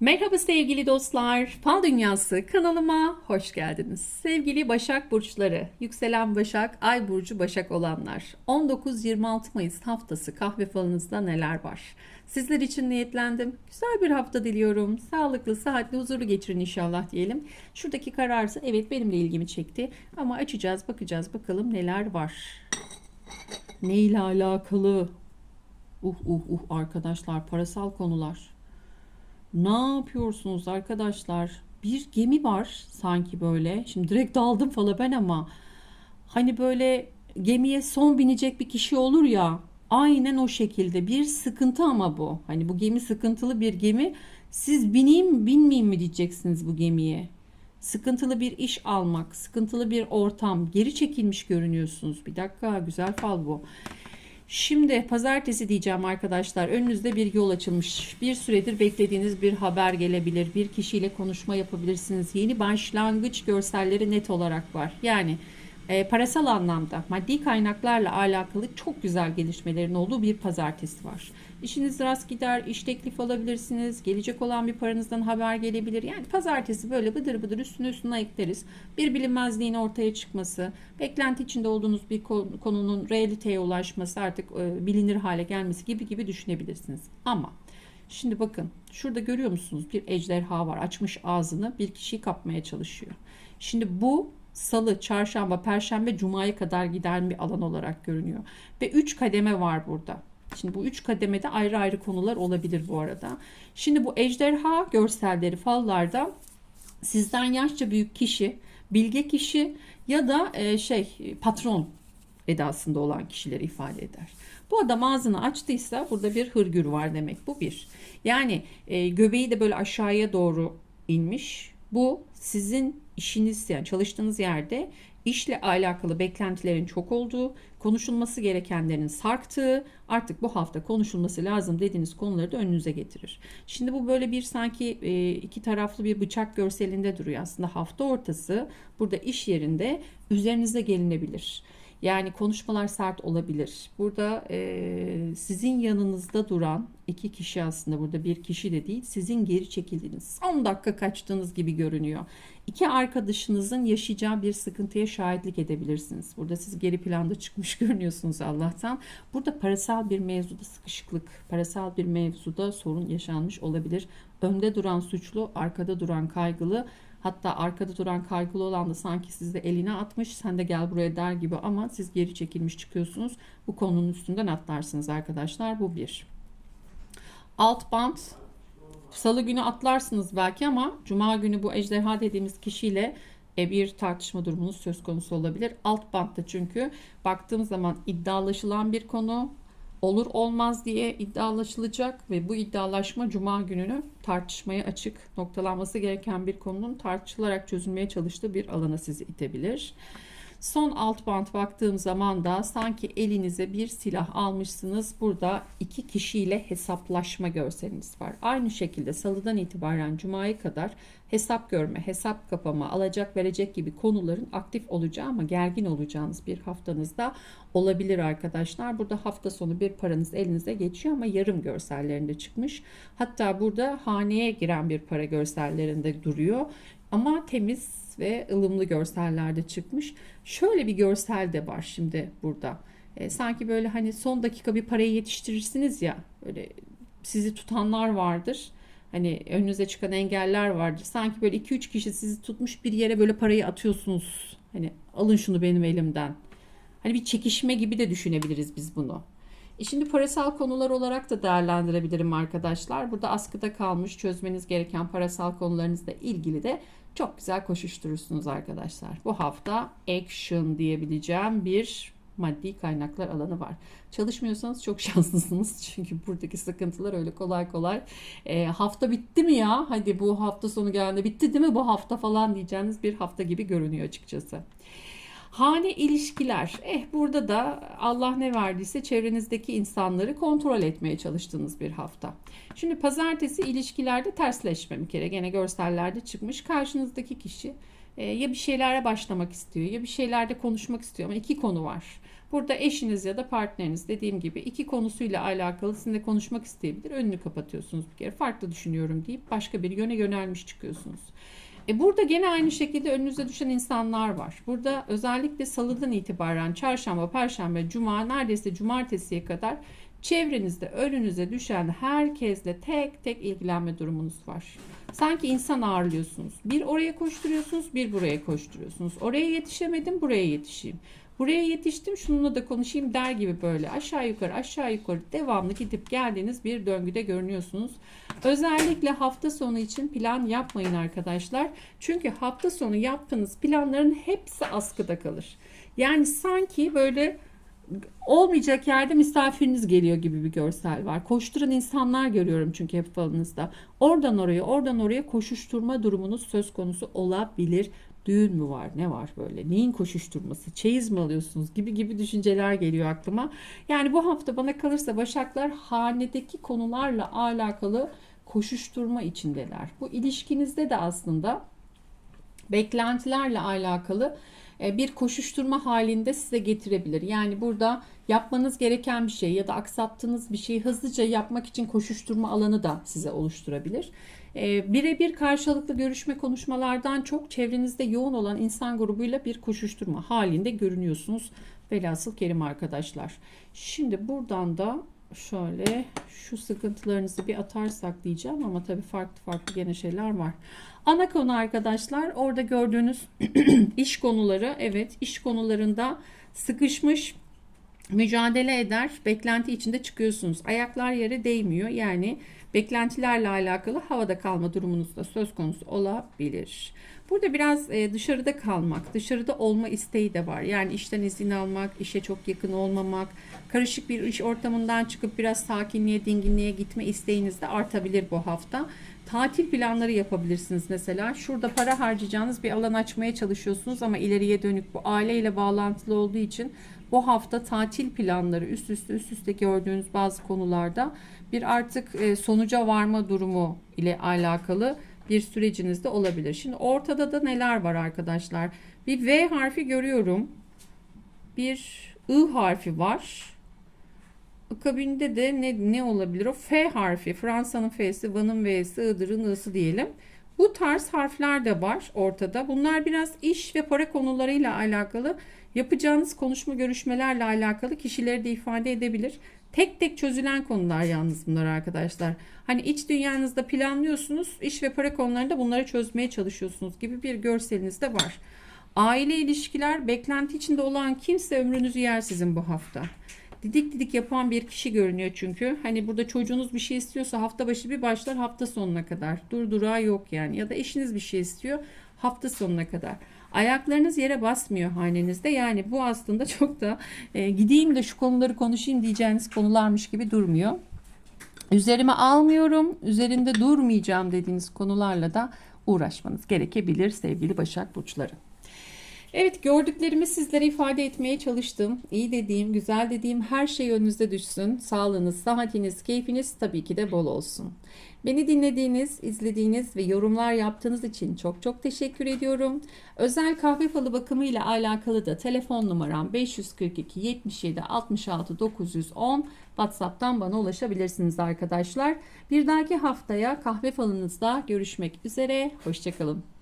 Merhaba sevgili dostlar. Fal Dünyası kanalıma hoş geldiniz. Sevgili Başak Burçları, yükselen Başak, Ay Burcu Başak olanlar. 19-26 Mayıs haftası kahve falınızda neler var? Sizler için niyetlendim. Güzel bir hafta diliyorum. Sağlıklı, sıhhatli, huzurlu geçirin inşallah diyelim. Şuradaki kararsa evet benim de ilgimi çekti. Ama açacağız, bakacağız bakalım neler var. Ne ile alakalı? Uh uh uh arkadaşlar parasal konular. Ne yapıyorsunuz arkadaşlar? Bir gemi var sanki böyle. Şimdi direkt daldım falan ben ama hani böyle gemiye son binecek bir kişi olur ya. Aynen o şekilde bir sıkıntı ama bu. Hani bu gemi sıkıntılı bir gemi. Siz bineyim binmeyeyim mi diyeceksiniz bu gemiye. Sıkıntılı bir iş almak, sıkıntılı bir ortam, geri çekilmiş görünüyorsunuz. Bir dakika güzel fal bu. Şimdi pazartesi diyeceğim arkadaşlar. Önünüzde bir yol açılmış. Bir süredir beklediğiniz bir haber gelebilir. Bir kişiyle konuşma yapabilirsiniz. Yeni başlangıç görselleri net olarak var. Yani e, parasal anlamda maddi kaynaklarla alakalı çok güzel gelişmelerin olduğu bir pazartesi var. İşiniz rast gider, iş teklif alabilirsiniz, gelecek olan bir paranızdan haber gelebilir. Yani pazartesi böyle bıdır bıdır üstüne üstüne ekleriz. Bir bilinmezliğin ortaya çıkması, beklenti içinde olduğunuz bir konunun realiteye ulaşması, artık e, bilinir hale gelmesi gibi gibi düşünebilirsiniz. Ama Şimdi bakın şurada görüyor musunuz bir ejderha var açmış ağzını bir kişiyi kapmaya çalışıyor. Şimdi bu salı, çarşamba, perşembe, cumaya kadar giden bir alan olarak görünüyor. Ve 3 kademe var burada. Şimdi bu 3 kademede ayrı ayrı konular olabilir bu arada. Şimdi bu ejderha görselleri fallarda sizden yaşça büyük kişi, bilge kişi ya da e, şey patron edasında olan kişileri ifade eder. Bu adam ağzını açtıysa burada bir hırgür var demek. Bu bir. Yani e, göbeği de böyle aşağıya doğru inmiş. Bu sizin işiniz yani çalıştığınız yerde işle alakalı beklentilerin çok olduğu, konuşulması gerekenlerin sarktığı, artık bu hafta konuşulması lazım dediğiniz konuları da önünüze getirir. Şimdi bu böyle bir sanki e, iki taraflı bir bıçak görselinde duruyor. Aslında hafta ortası burada iş yerinde üzerinize gelinebilir. Yani konuşmalar sert olabilir. Burada e, sizin yanınızda duran iki kişi aslında burada bir kişi de değil sizin geri çekildiğiniz 10 dakika kaçtığınız gibi görünüyor. İki arkadaşınızın yaşayacağı bir sıkıntıya şahitlik edebilirsiniz. Burada siz geri planda çıkmış görünüyorsunuz Allah'tan. Burada parasal bir mevzuda sıkışıklık, parasal bir mevzuda sorun yaşanmış olabilir. Önde duran suçlu, arkada duran kaygılı Hatta arkada duran kaygılı olan da sanki sizde eline atmış sen de gel buraya der gibi ama siz geri çekilmiş çıkıyorsunuz. Bu konunun üstünden atlarsınız arkadaşlar. Bu bir. Alt band salı günü atlarsınız belki ama cuma günü bu ejderha dediğimiz kişiyle e, bir tartışma durumunuz söz konusu olabilir. Alt bantta çünkü baktığım zaman iddialaşılan bir konu olur olmaz diye iddialaşılacak ve bu iddialaşma cuma gününü tartışmaya açık noktalanması gereken bir konunun tartışılarak çözülmeye çalıştığı bir alana sizi itebilir. Son alt bant baktığım zaman da sanki elinize bir silah almışsınız. Burada iki kişiyle hesaplaşma görseliniz var. Aynı şekilde salıdan itibaren cumaya kadar hesap görme, hesap kapama, alacak verecek gibi konuların aktif olacağı ama gergin olacağınız bir haftanızda olabilir arkadaşlar. Burada hafta sonu bir paranız elinize geçiyor ama yarım görsellerinde çıkmış. Hatta burada haneye giren bir para görsellerinde duruyor. Ama temiz ve ılımlı görsellerde çıkmış. Şöyle bir görsel de var şimdi burada. E, sanki böyle hani son dakika bir parayı yetiştirirsiniz ya. Böyle sizi tutanlar vardır. Hani önünüze çıkan engeller vardır. Sanki böyle 2-3 kişi sizi tutmuş bir yere böyle parayı atıyorsunuz. Hani alın şunu benim elimden. Hani bir çekişme gibi de düşünebiliriz biz bunu. E şimdi parasal konular olarak da değerlendirebilirim arkadaşlar. Burada askıda kalmış çözmeniz gereken parasal konularınızla ilgili de çok güzel koşuşturursunuz arkadaşlar. Bu hafta action diyebileceğim bir maddi kaynaklar alanı var. Çalışmıyorsanız çok şanslısınız. Çünkü buradaki sıkıntılar öyle kolay kolay e, hafta bitti mi ya? Hadi bu hafta sonu geldi bitti değil mi bu hafta falan diyeceğiniz bir hafta gibi görünüyor açıkçası. Hane ilişkiler. Eh burada da Allah ne verdiyse çevrenizdeki insanları kontrol etmeye çalıştığınız bir hafta. Şimdi pazartesi ilişkilerde tersleşme bir kere gene görsellerde çıkmış. Karşınızdaki kişi e, ya bir şeylere başlamak istiyor ya bir şeylerde konuşmak istiyor ama iki konu var. Burada eşiniz ya da partneriniz dediğim gibi iki konusuyla alakalı sizinle konuşmak isteyebilir. Önünü kapatıyorsunuz bir kere. Farklı düşünüyorum deyip başka bir yöne yönelmiş çıkıyorsunuz. E burada gene aynı şekilde önünüze düşen insanlar var. Burada özellikle salıdan itibaren çarşamba, perşembe, cuma neredeyse cumartesiye kadar çevrenizde önünüze düşen herkesle tek tek ilgilenme durumunuz var. Sanki insan ağırlıyorsunuz. Bir oraya koşturuyorsunuz, bir buraya koşturuyorsunuz. Oraya yetişemedim, buraya yetişeyim. Buraya yetiştim, şununla da konuşayım der gibi böyle aşağı yukarı aşağı yukarı devamlı gidip geldiğiniz bir döngüde görünüyorsunuz. Özellikle hafta sonu için plan yapmayın arkadaşlar. Çünkü hafta sonu yaptığınız planların hepsi askıda kalır. Yani sanki böyle olmayacak yerde misafiriniz geliyor gibi bir görsel var. Koşturan insanlar görüyorum çünkü hep falınızda. Oradan oraya, oradan oraya koşuşturma durumunuz söz konusu olabilir. Düğün mü var? Ne var böyle? Neyin koşuşturması? Çeyiz mi alıyorsunuz? Gibi gibi düşünceler geliyor aklıma. Yani bu hafta bana kalırsa Başaklar hanedeki konularla alakalı koşuşturma içindeler. Bu ilişkinizde de aslında beklentilerle alakalı bir koşuşturma halinde size getirebilir. Yani burada yapmanız gereken bir şey ya da aksattığınız bir şeyi hızlıca yapmak için koşuşturma alanı da size oluşturabilir. E, birebir karşılıklı görüşme konuşmalardan çok çevrenizde yoğun olan insan grubuyla bir koşuşturma halinde görünüyorsunuz. Velhasıl kerim arkadaşlar. Şimdi buradan da şöyle şu sıkıntılarınızı bir atarsak diyeceğim ama tabii farklı farklı gene şeyler var. Ana konu arkadaşlar orada gördüğünüz iş konuları evet iş konularında sıkışmış mücadele eder beklenti içinde çıkıyorsunuz. Ayaklar yere değmiyor yani beklentilerle alakalı havada kalma durumunuz da söz konusu olabilir. Burada biraz e, dışarıda kalmak, dışarıda olma isteği de var. Yani işten izin almak, işe çok yakın olmamak, karışık bir iş ortamından çıkıp biraz sakinliğe, dinginliğe gitme isteğiniz de artabilir bu hafta. Tatil planları yapabilirsiniz mesela. Şurada para harcayacağınız bir alan açmaya çalışıyorsunuz ama ileriye dönük bu aileyle bağlantılı olduğu için bu hafta tatil planları üst üste üst üste gördüğünüz bazı konularda bir artık e, sonuca varma durumu ile alakalı bir sürecinizde olabilir. Şimdi ortada da neler var arkadaşlar? Bir V harfi görüyorum. Bir I harfi var. Akabinde de ne, ne olabilir? O F harfi. Fransa'nın F'si, Van'ın V'si, Iğdır'ın I'sı diyelim. Bu tarz harfler de var ortada. Bunlar biraz iş ve para konularıyla alakalı. Yapacağınız konuşma görüşmelerle alakalı kişileri de ifade edebilir. Tek tek çözülen konular yalnız bunlar arkadaşlar. Hani iç dünyanızda planlıyorsunuz, iş ve para konularında bunları çözmeye çalışıyorsunuz gibi bir görseliniz de var. Aile ilişkiler beklenti içinde olan kimse ömrünüzü yer sizin bu hafta. Didik didik yapan bir kişi görünüyor çünkü. Hani burada çocuğunuz bir şey istiyorsa hafta başı bir başlar hafta sonuna kadar. Durdurağı yok yani. Ya da eşiniz bir şey istiyor hafta sonuna kadar. Ayaklarınız yere basmıyor hanenizde. Yani bu aslında çok da e, gideyim de şu konuları konuşayım diyeceğiniz konularmış gibi durmuyor. Üzerime almıyorum, üzerinde durmayacağım dediğiniz konularla da uğraşmanız gerekebilir sevgili Başak Burçları. Evet gördüklerimi sizlere ifade etmeye çalıştım. İyi dediğim, güzel dediğim her şey önünüze düşsün. Sağlığınız, sıhhatiniz, keyfiniz tabii ki de bol olsun. Beni dinlediğiniz, izlediğiniz ve yorumlar yaptığınız için çok çok teşekkür ediyorum. Özel kahve falı bakımı ile alakalı da telefon numaram 542 77 66 910 WhatsApp'tan bana ulaşabilirsiniz arkadaşlar. Bir dahaki haftaya kahve falınızda görüşmek üzere. Hoşçakalın.